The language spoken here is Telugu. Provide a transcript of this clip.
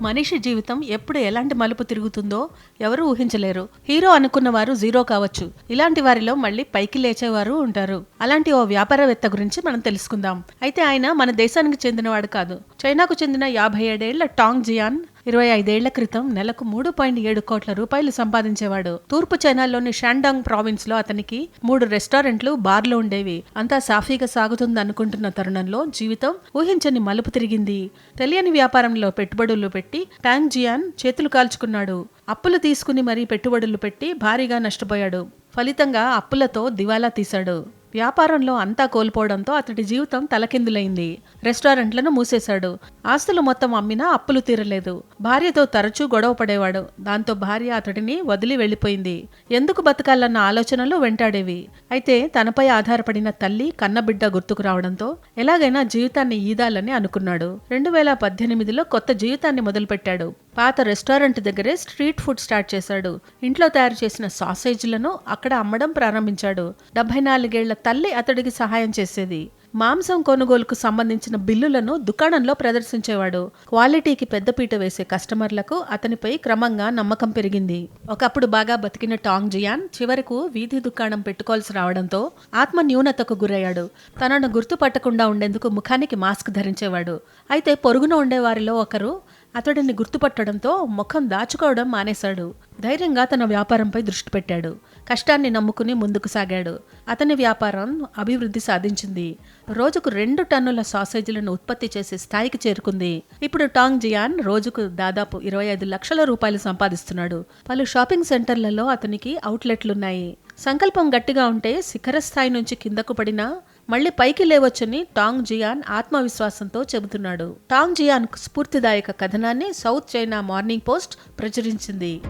మనిషి జీవితం ఎప్పుడు ఎలాంటి మలుపు తిరుగుతుందో ఎవరు ఊహించలేరు. హీరో అనుకున్న వారు జీరో కావచ్చు. ఇలాంటి వారిలో మళ్ళీ పైకి లేచేవారు ఉంటారు. అలాంటి ఓ వ్యాపారవేత్త గురించి మనం తెలుసుకుందాం. అయితే ఆయన మన దేశానికి చెందినవాడు కాదు. చైనాకు చెందిన యాభై ఏడేళ్ళ టాంగ్ జియాన్ ఇరవై ఐదేళ్ళ క్రితం నెలకు మూడు పాయింట్ ఏడు కోట్ల రూపాయలు సంపాదించేవాడు. తూర్పు చైనాలోని షాండాంగ్ ప్రావిన్స్లో అతనికి మూడు రెస్టారెంట్లు బార్లు ఉండేవి. అంతా సాఫీగా సాగుతుంది అనుకుంటున్న తరుణంలో జీవితం ఊహించని మలుపు తిరిగింది. తెలియని వ్యాపారంలో పెట్టుబడులు పెట్టి ట్యాంగ్ జియాన్ చేతులు కాల్చుకున్నాడు. అప్పులు తీసుకుని మరీ పెట్టుబడులు పెట్టి భారీగా నష్టపోయాడు. ఫలితంగా అప్పులతో దివాలా తీశాడు. వ్యాపారంలో అంతా కోల్పోవడంతో అతడి జీవితం తలకిందులైంది. రెస్టారెంట్లను మూసేశాడు. ఆస్తులు మొత్తం అమ్మినా అప్పులు తీరలేదు. భార్యతో తరచూ గొడవ పడేవాడు. దాంతో భార్య అతడిని వదిలి వెళ్ళిపోయింది. ఎందుకు బతకాలన్న ఆలోచనలు వెంటాడేవి. అయితే తనపై ఆధారపడిన తల్లి కన్నబిడ్డ గుర్తుకు రావడంతో ఎలాగైనా జీవితాన్ని ఈదాలని అనుకున్నాడు. రెండు వేల పద్దెనిమిదిలో కొత్త జీవితాన్ని మొదలుపెట్టాడు. పాత రెస్టారెంట్ దగ్గరే స్ట్రీట్ ఫుడ్ స్టార్ట్ చేశాడు. ఇంట్లో తయారు చేసిన సాసేజ్లను అక్కడ అమ్మడం ప్రారంభించాడు. డెబ్బై నాలుగేళ్ళ తల్లి అతడికి సహాయం చేసేది. మాంసం కొనుగోలుకు సంబంధించిన బిల్లులను దుకాణంలో ప్రదర్శించేవాడు. క్వాలిటీకి పెద్దపీట వేసే కస్టమర్లకు అతనిపై క్రమంగా నమ్మకం పెరిగింది. ఒకప్పుడు బాగా బతికిన టాంగ్ జియాన్ చివరకు వీధి దుకాణం పెట్టుకోవాల్సి రావడంతో ఆత్మ న్యూనతకు గురయ్యాడు. తనను గుర్తుపట్టకుండా ఉండేందుకు ముఖానికి మాస్క్ ధరించేవాడు. అయితే పొరుగున ఉండేవారిలో ఒకరు అతడిని గుర్తుపట్టడంతో ముఖం దాచుకోవడం మానేశాడు. ధైర్యంగా తన వ్యాపారంపై దృష్టి పెట్టాడు. కష్టాన్ని నమ్ముకుని ముందుకు సాగాడు. అతని వ్యాపారం అభివృద్ధి సాధించింది. రోజుకు రెండు టన్నుల సాసేజీలను ఉత్పత్తి చేసే స్థాయికి చేరుకుంది. ఇప్పుడు టాంగ్ జియాన్ రోజుకు దాదాపు ఇరవై ఐదు లక్షల రూపాయలు సంపాదిస్తున్నాడు. పలు షాపింగ్ సెంటర్లలో అతనికి అవుట్లెట్లున్నాయి. సంకల్పం గట్టిగా ఉంటే శిఖర స్థాయి నుంచి కిందకు పడినా మళ్ళీ పైకి లేవచ్చని టాంగ్ జియాన్ ఆత్మవిశ్వాసంతో చెబుతున్నాడు. టాంగ్ జియాన్ స్ఫూర్తిదాయక కథనాన్ని సౌత్ చైనా మార్నింగ్ పోస్ట్ ప్రచురించింది.